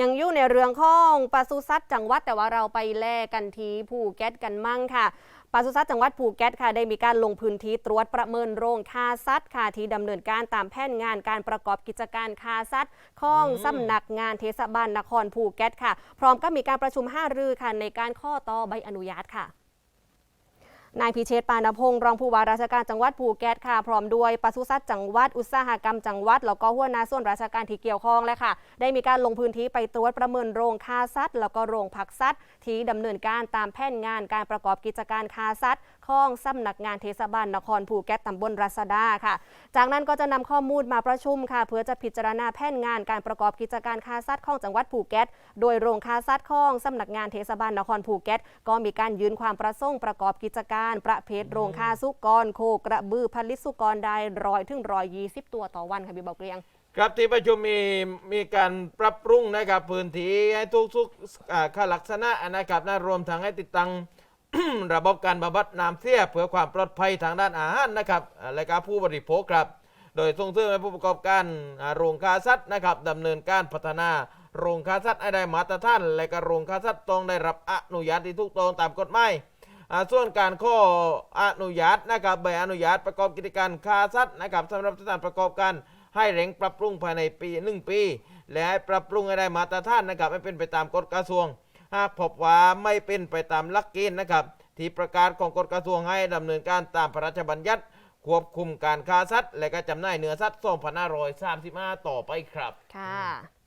ยังอยู่ในเรื่องของปศุสัตว์จังหวัดแต่ว่าเราไปแลกันที่ภูเก็ตกันมั่งค่ะปศุสัตว์จังหวัดภูเก็ตค่ะได้มีการลงพื้นที่ตรวจประเมินโรงฆ่าสัตว์ค่ะที่ดำเนินการตามแผนงานการประกอบกิจการฆ่าสัตว์ของสำนักงานเทศบาลนครภูเก็ตค่ะ พร้อมก็มีการประชุมห้ารือค่ะในการข้อต่อใบอนุญาตค่ะ นายพิเชษปานพงศ์รองผู้ว่าราชการจังหวัดภูเก็ตค่ะ พร้อมด้วยปศุสัตว์จังหวัดอุตสาหกรรมจังหวัดแล้วก็หัวหน้าส่วนราชการที่เกี่ยวข้องเลยค่ะ ได้มีการลงพื้นที่ไปตรวจประเมินโรงฆ่าสัตว์แล้วก็โรงผักสัตว์ที่ดำเนินการตามแผนงานการประกอบกิจการฆ่าสัตว์ของสำนักงานเทศบาลนครภูเก็ตตำบลรัศดาค่ะ จากนั้นก็จะนำข้อมูลมาประชุมค่ะ เพื่อจะพิจารณาแผนงานการประกอบกิจการฆ่าสัตว์ของจังหวัดภูเก็ตโดยโรงฆ่าสัตว์ของสำนักงานเทศบาลนครภูเก็ตก็มีการยืนความประสงค์ประกอบกิจการประเภทโรงฆ่าสุกร โคกระบือผลิตสุกรได้ร้อยถึงร้อยยี่สิบตัวต่อวันค่ะพี่บอกเรียง ครับที่ประชุมมีมีการปรับปรุงนะครับพื้นที่ให้ทุกทุกๆอ่าค่าลักษณะนะครับนะรวมทั้งให้ติดตั้ง ระบบการบำบัดน้ำเสียเพื่อความปลอดภัยทางด้านอาหารนะครับอ่าและก็ผู้บริโภคครับ โดยส่งเสริมให้ผู้ประกอบการอ่าโรงฆ่าสัตว์นะครับดำเนินการพัฒนาโรงฆ่าสัตว์ให้ได้มาตรฐาน และก็โรงฆ่าสัตว์ต้องได้รับอนุญาตที่ถูกต้องตามกฎหมายอ่า ส่วนการข้ออนุญาตนะครับใบอนุญาตประกอบกิจการฆ่าสัตว์นะครับสำหรับสถานประกอบการให้เร่งปรับปรุงภายในปีหนึ่งปี และปรับปรุงให้ได้มาตรฐานนะครับให้เป็นไปตามกฎกระทรวง หากพบว่าไม่เป็นไปตามหลักเกณฑ์นะครับที่ประกาศของกฎกระทรวงให้ดำเนินการตามพระราชบัญญัติ ควบคุมการค้าสัตว์ และก็จำหน่ายเนื้อสัตว์2535ต่อไปครับค่ะ